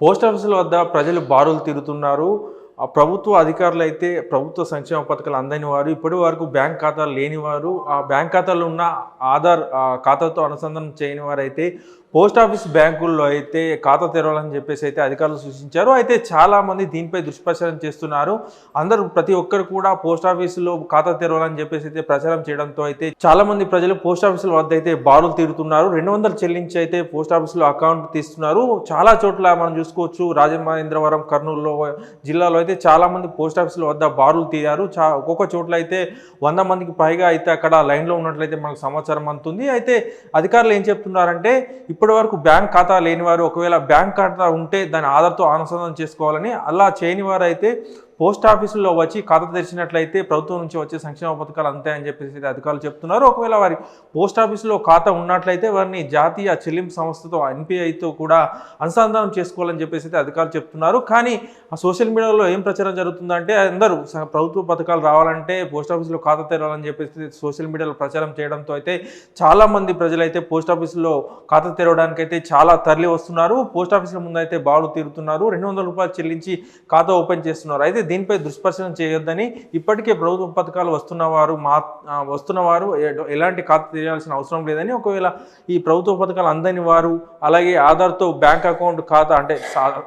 Post ఆఫీసుల వద్ద ప్రజలు బారులు తిరుగుతున్నారు ఆ ప్రభుత్వ అధికారులు అయితే ప్రభుత్వ సంక్షేమ పథకాలు అందని వారు ఇప్పటి వరకు బ్యాంక్ ఖాతాలు లేని వారు ఆ బ్యాంక్ ఖాతాలో ఉన్న ఆధార్ ఖాతాతో అనుసంధానం చేయని వారు అయితే పోస్ట్ ఆఫీస్ బ్యాంకుల్లో అయితే ఖాతా తెరవాలని చెప్పేసి అయితే అధికారులు సూచించారు. అయితే చాలామంది దీనిపై దుష్ప్రచారం చేస్తున్నారు. అందరూ ప్రతి ఒక్కరు కూడా పోస్ట్ ఆఫీసులో ఖాతా తెరవాలని చెప్పేసి అయితే ప్రచారం చేయడంతో అయితే చాలామంది ప్రజలు పోస్ట్ ఆఫీసుల వద్ద అయితే బారులు తీరుతున్నారు. రెండు వందలు చెల్లించి అయితే పోస్ట్ ఆఫీసులో అకౌంట్ తీస్తున్నారు. చాలా చోట్ల మనం చూసుకోవచ్చు. రాజమహేంద్రవరం కర్నూలులో జిల్లాలో అయితే చాలా మంది పోస్ట్ ఆఫీసుల వద్ద బారులు తీరారు. చా ఒక్కొక్క చోట్ల అయితే వంద మందికి పైగా అయితే అక్కడ లైన్లో ఉన్నట్లయితే మనకు సమాచారం అందుతుంది. అయితే అధికారులు ఏం చెప్తున్నారంటే ఇప్పటి వరకు బ్యాంక్ ఖాతా లేని వారు ఒకవేళ బ్యాంక్ ఖాతా ఉంటే దాని ఆధార్తో అనుసంధానం చేసుకోవాలని అలా చేయని వారైతే పోస్ట్ ఆఫీసుల్లో వచ్చి ఖాతా తెరిచినట్లయితే ప్రభుత్వం నుంచి వచ్చే సంక్షేమ పథకాలు అంతాయని చెప్పేసి అధికారులు చెప్తున్నారు. ఒకవేళ వారి పోస్ట్ ఆఫీసులో ఖాతా ఉన్నట్లయితే వారిని జాతీయ చెల్లింపు సంస్థతో ఎన్పిఐతో కూడా అనుసంధానం చేసుకోవాలని చెప్పేసి అయితే అధికారులు చెప్తున్నారు. కానీ ఆ సోషల్ మీడియాలో ఏం ప్రచారం జరుగుతుందంటే అందరూ ప్రభుత్వ పథకాలు రావాలంటే పోస్ట్ ఆఫీసులో ఖాతా తెరవాలని చెప్పేసి సోషల్ మీడియాలో ప్రచారం చేయడంతో అయితే చాలామంది ప్రజలైతే పోస్ట్ ఆఫీసులో ఖాతా తెరవడానికి అయితే చాలా తరలి వస్తున్నారు. పోస్ట్ ఆఫీసుల ముందు అయితే బావులు తీరుతున్నారు. రెండు వందల రూపాయలు చెల్లించి ఖాతా ఓపెన్ చేస్తున్నారు. అయితే దీనిపై దుష్ప్రచారం చేయొద్దని ఇప్పటికే ప్రభుత్వ పథకాలు వస్తున్నవారు మా వస్తున్నవారు ఎలాంటి ఖాతా తీయాల్సిన అవసరం లేదని ఒకవేళ ఈ ప్రభుత్వ పథకాలు అందని వారు అలాగే ఆధార్తో బ్యాంక్ అకౌంట్ ఖాతా అంటే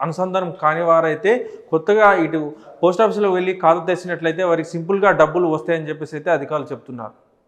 అనుసంధానం కాని వారైతే కొత్తగా ఇటు పోస్ట్ ఆఫీసులో వెళ్ళి ఖాతా తెచ్చినట్లయితే వారికి సింపుల్గా డబ్బులు వస్తాయని చెప్పేసి అయితే అధికారులు చెప్తున్నారు.